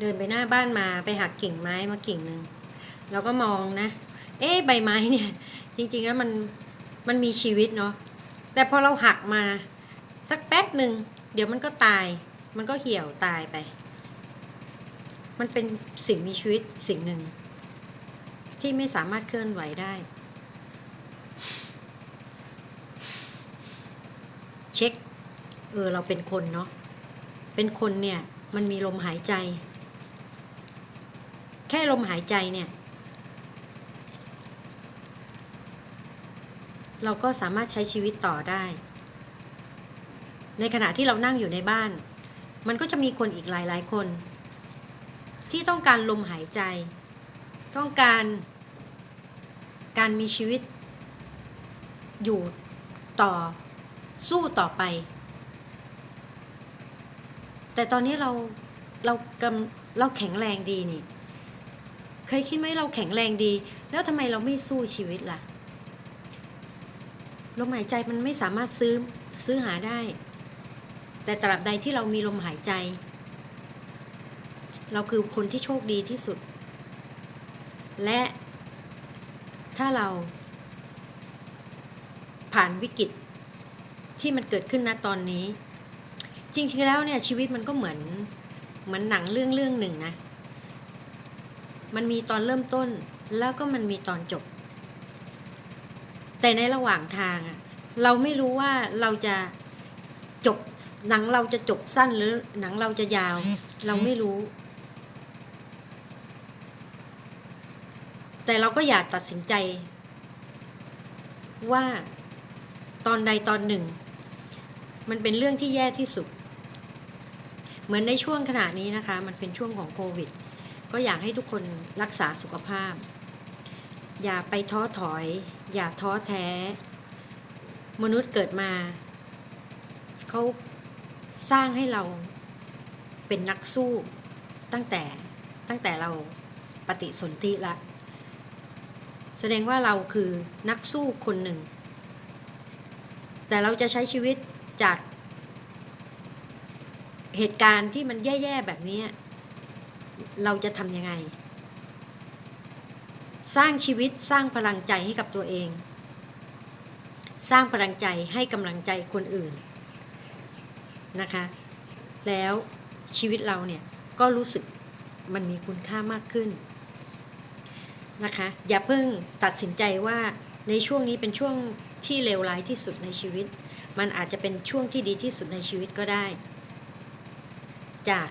เดินไปหน้าบ้านมาไปหักกิ่งไม้มากิ่งหนึ่งเราก็มองนะ เอ๊ะใบไม้เนี่ย จริงๆแล้วมันมันมีชีวิตเนาะแต่พอเราหักมาสักแป๊บหนึ่งเดี๋ยวมันก็ตาย มันก็เหี่ยวตายไป มันเป็นสิ่งมีชีวิตสิ่งหนึ่ง ที่ไม่สามารถเคลื่อนไหวได้ เช็ค เออเราเป็นคนเนาะเป็นคนเนี่ย มันมีลมหายใจ แค่ลมหายใจเนี่ย เราก็สามารถใช้ชีวิตต่อได้ ในขณะที่เรานั่งอยู่ในบ้าน มันก็จะมีคนอีกหลายๆคน ที่ต้องการลมหายใจ ต้องการการมีชีวิต อยู่ต่อสู้ต่อไป แต่ตอนนี้เราเรากำเราแข็งแรงดีนี่ เคยคิดไหมเราแข็งแรงดี แล้วทำไมเราไม่สู้ชีวิตล่ะลมหายใจมันไม่สามารถซื้อซื้อหาได้ แต่ตราบใดที่เรามีลมหายใจ เราคือคนที่โชคดีที่สุด และถ้าเราผ่านวิกฤตที่มันเกิดขึ้นณตอนนี้ จริงๆแล้วเนี่ยชีวิตมันก็เหมือนเหมือนหนังเรื่องเรื่องหนึ่งนะ มันมีตอนเริ่มต้นแล้วก็มันมีตอนจบ แต่ในระหว่างทางเราไม่รู้ว่าเราจะจบหนังเราจะจบสั้นหรือหนังเราจะยาว เราไม่รู้ แต่เราก็อยากตัดสินใจ ว่าตอนใดตอนหนึ่ง มันเป็นเรื่องที่แย่ที่สุด เหมือนในช่วงขณะนี้นะคะ มันเป็นช่วงของโควิด ก็อยากให้ทุกคนรักษาสุขภาพ อย่าไปท้อถอย อย่าท้อแท้ มนุษย์เกิดมา เขาสร้างให้เราเป็นนักสู้ตั้งแต่ตั้งแต่เราปฏิสนธิละ แสดงว่าเราคือนักสู้คนหนึ่ง แต่เราจะใช้ชีวิตจากเหตุการณ์ที่มันแย่ ๆ แบบนี้ เราจะทำยังไง สร้างชีวิตสร้างพลังใจให้กับตัวเอง สร้างพลังใจให้กำลังใจคนอื่นนะคะ แล้วชีวิตเราเนี่ยก็รู้สึกมันมีคุณค่ามากขึ้นนะคะ อย่าเพิ่งตัดสินใจว่าในช่วงนี้เป็นช่วงที่เลวร้ายที่สุดในชีวิต มันอาจจะเป็นช่วงที่ดีที่สุดในชีวิตก็ได้ จาก